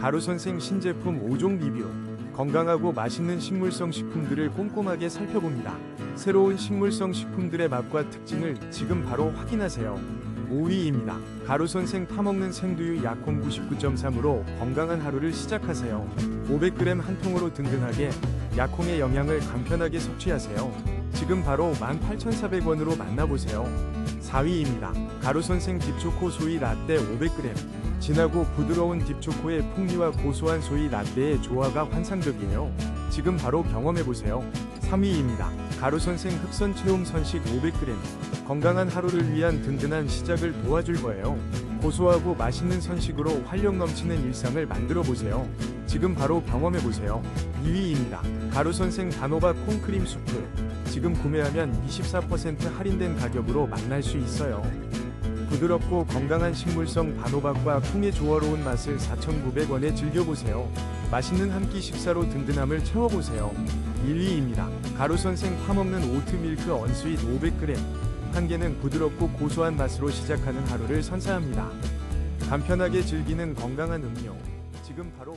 가루선생 신제품 5종 리뷰. 건강하고 맛있는 식물성 식품들을 꼼꼼하게 살펴봅니다. 새로운 식물성 식품들의 맛과 특징을 지금 바로 확인하세요. 5위입니다. 가루선생 타먹는 생두유 약혼 99.3으로 건강한 하루를 시작하세요. 500g 한 통으로 든든하게 약홍의 영양을 간편하게 섭취하세요. 지금 바로 18,400원으로 만나보세요. 4위입니다. 가루선생 딥초코 소이 라떼 500g. 진하고 부드러운 딥초코의 풍미와 고소한 소이 라떼의 조화가 환상적이에요. 지금 바로 경험해보세요. 3위입니다. 가루선생 흑선 체험 선식 500g. 건강한 하루를 위한 든든한 시작을 도와줄 거예요. 고소하고 맛있는 선식으로 활력 넘치는 일상을 만들어 보세요. 지금 바로 경험해 보세요. 2위입니다. 가루선생 단호박 콩크림 수프. 지금 구매하면 24% 할인된 가격으로 만날 수 있어요. 부드럽고 건강한 식물성 단호박과 콩의 조화로운 맛을 4,900원에 즐겨보세요. 맛있는 한 끼 식사로 든든함을 채워보세요. 1위입니다. 가루선생 파먹는 오트밀크 언스윗 500g. 한 개는 부드럽고 고소한 맛으로 시작하는 하루를 선사합니다. 간편하게 즐기는 건강한 음료. 지금 바로